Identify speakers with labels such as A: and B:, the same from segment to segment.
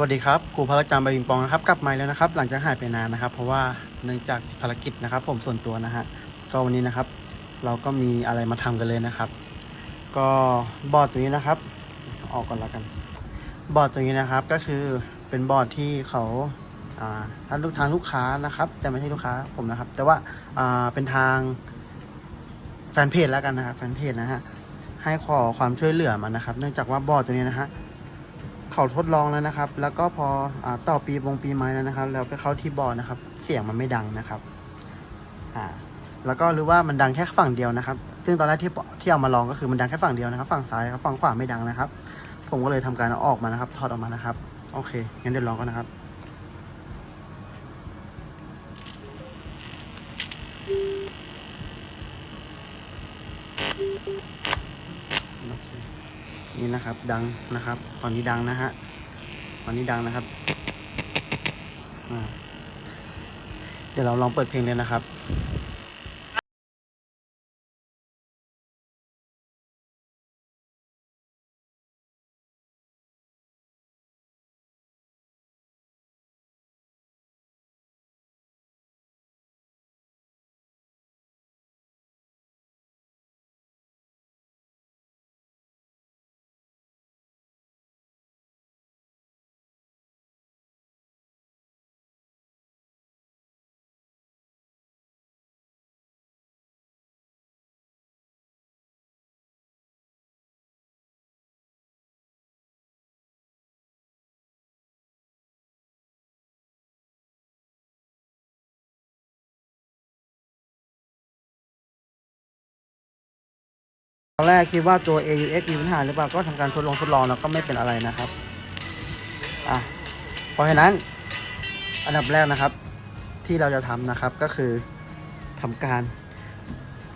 A: วัสดีครับครูพระจามใบปิงปองนะครับกลับมาแล้วนะครับ หลังจากหายไปนานนะครับ เพราะว่าเนื่องจากภารกิจนะครับ ผมส่วนตัวนะฮะก็วันนี้นะครับ เราก็มีอะไรมาทำกันเลยนะครับ ก็บอร์ดตัวนี้นะครับ ออกก่อนล้วกัน บอร์ดตัวนี้นะครับก็คือเป็นบอร์ดที่เขาท่านลูกทางลูกค้านะครับ แต่ไม่ใช่ลูกค้าผมนะครับ แต่ว่าอ่าเป็นทางแฟนเพจแล้วกันนะครับแฟนเพจนะฮะให้ขอความช่วยเหลือมานะครับ เนื่องจากว่าบอร์ดตัวนี้นะฮะ เขาทดลองแล้วนะครับ แล้วก็พออต่อปีวงปีไม้แล้วนะครับ แล้วไปเข้าที่บอร์ดนะครับ เสียงมันไม่ดังนะครับอ่าแล้วก็หรือว่ามันดังแค่ฝั่งเดียวนะครับ ซึ่งตอนแรกที่ที่เอามาลองก็คือมันดังแค่ฝั่งเดียวนะครับ ฝั่งซ้ายครับฝั่งขวาไม่ดังนะครับ ผมก็เลยทำการเอาออกมานะครับ ถอดออกมานะครับ โอเค งั้นเดี๋ยวลองกันนะครับโอเค นี่นะครับ ดังนะครับ ตอนนี้ดังนะฮะ ตอนนี้ดังนะครับ เดี๋ยวเราลองเปิดเพลงเลยนะครับ อนแรกคิดว่าตัว AUX มีปัญหาหรือเปล่าก็ทำการทดลองทดลองแล้วก็ไม่เป็นอะไรนะครับอะเพราะฉะนั้นอันดับแรกนะครับที่เราจะทำนะครับก็คือทำการ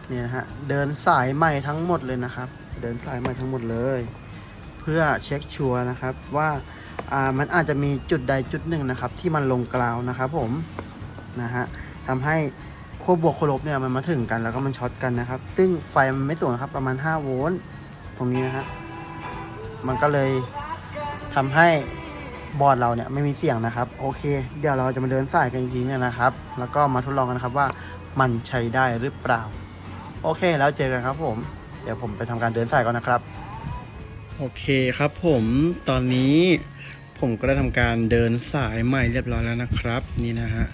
A: เนี่ยนะฮะเดินสายใหม่ทั้งหมดเลยนะครับ เดินสายใหม่ทั้งหมดเลย เพื่อเช็คชัวร์นะครับว่าอ่ามันอาจจะมีจุดใดจุดหนึ่งนะครับ ที่มันลงกราวนะครับผมนะฮะทำให้ ขั้วบวกขั้วลบเนี่ยมันมาถึงกันแล้วก็มันช็อตกันนะครับ ซึ่งไฟมันไม่สูงนะครับ ประมาณ 5 โวลต์ตรงนี้นะฮะมันก็เลยทำให้บอร์ดเราเนี่ยไม่มีเสียงนะครับ โอเค เดี๋ยวเราจะมาเดินสายกันจริงๆเนี่ยนะครับ แล้วก็มาทดลองกันครับว่ามันใช้ได้หรือเปล่า โอเค แล้วเจอกันครับผม เดี๋ยวผมไปทำการเดินสายก่อนนะครับ โอเคครับผมตอนนี้ผมก็ได้ทำการเดินสายใหม่เรียบร้อยแล้วนะครับ นี่นะฮะ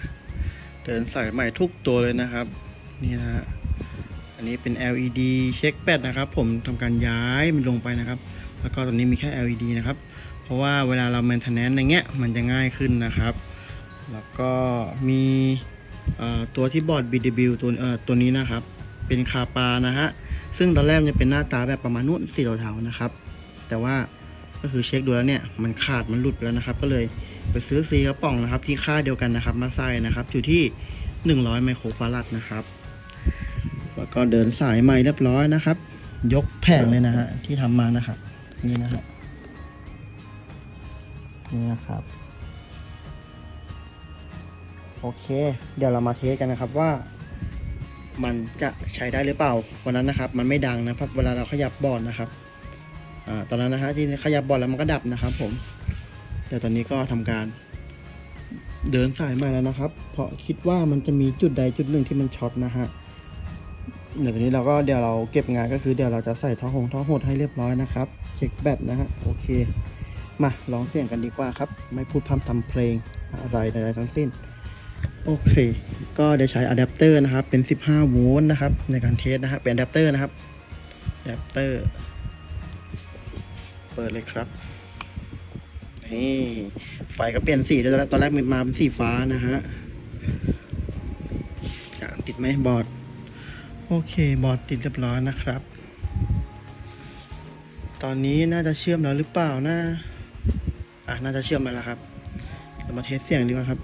A: เดินสายใหม่ทุกตัวเลยนะครับ นี่นะฮะอันนี้เป็น LED เช็คแบตนะครับ ผมทำการย้ายมันลงไปนะครับ แล้วก็ตอนนี้มีแค่ LED นะครับ เพราะว่าเวลาเรา maintenance อย่างเงี้ยมันจะง่ายขึ้นนะครับ แล้วก็มีตัวที่บอร์ด BW ตัวเอ่อตัวนี้นะครับ เป็นคาปานะฮะซึ่งตอนแรกจะเป็นหน้าตาแบบประมาณนู้นสี่เทาๆนะครับ แต่ว่าก็คือเช็คดูแล้วเนี่ยมันขาดมันหลุดไปแล้วนะครับ ก็เลย ไปซื้อซีกระป๋องนะครับ ที่ค่าเดียวกันนะครับ มาใส่นะครับ อยู่ที่ 100 ไมโครฟาราดนะครับ แล้วก็เดินสายใหม่เรียบร้อยนะครับ ยกแผงเลยนะฮะที่ทำมานะครับ นี่นะฮะนี่นะครับ โอเค เดี๋ยวเรามาเทสกันนะครับว่ามันจะใช้ได้หรือเปล่า วันนั้นนะครับ มันไม่ดังนะครับ เวลาเราขยับบอร์ดนะครับอตอนนั้นนะฮะที่ขยับบอร์ดแล้วมันก็ดับนะครับ ผม เดี๋ยวตอนนี้ก็ทำการเดินสายมาแล้วนะครับ เพราะคิดว่ามันจะมีจุดใดจุดหนึ่งที่มันช็อตนะฮะเดี๋ยวตอนนี้เราก็เดี๋ยวเราเก็บงานก็คือเดี๋ยวเราจะใส่ท่อหงท่อหดให้เรียบร้อยนะครับ เช็คแบตนะฮะโอเค มาลองเสียงกันดีกว่าครับ ไม่พูดพร่ำทำเพลงอะไรใดๆทั้งสิ้น โอเค ก็ได้ใช้อะแดปเตอร์นะครับ เป็น 15 โวลต์นะครับ ในการเทสนะครับเป็นอะแดปเตอร์นะครับอะแดปเตอร์ เปิดเลยครับ นี่ไฟก็เปลี่ยนสีแล้วตอนแรกมันมาเป็นสีฟ้านะฮะติดไหมบอร์ด โอเคบอร์ดติดเรียบร้อยนะครับ ตอนนี้น่าจะเชื่อมแล้วหรือเปล่านะ อะน่าจะเชื่อมมาแล้วครับ เรามาเทสเสียงดีกว่าครับ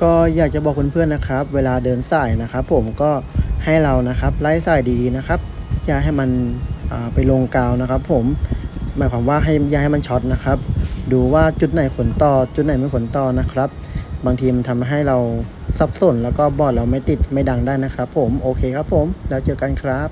A: ก็อยากจะบอกเพื่อนๆนะครับ เวลาเดินสายนะครับ ผมก็ให้เรานะครับไล่สายดีๆนะครับอย่าให้มันไปลงกาวนะครับ ผมหมายความว่าให้อย่าให้มันช็อตนะครับ ดูว่าจุดไหนขนต่อ จุดไหนไม่ขนต่อนะครับ บางทีมันทำให้เราสับสนแล้วก็บอดเราไม่ติดไม่ดังได้นะครับ ผมโอเคครับผมแล้วเจอกันครับ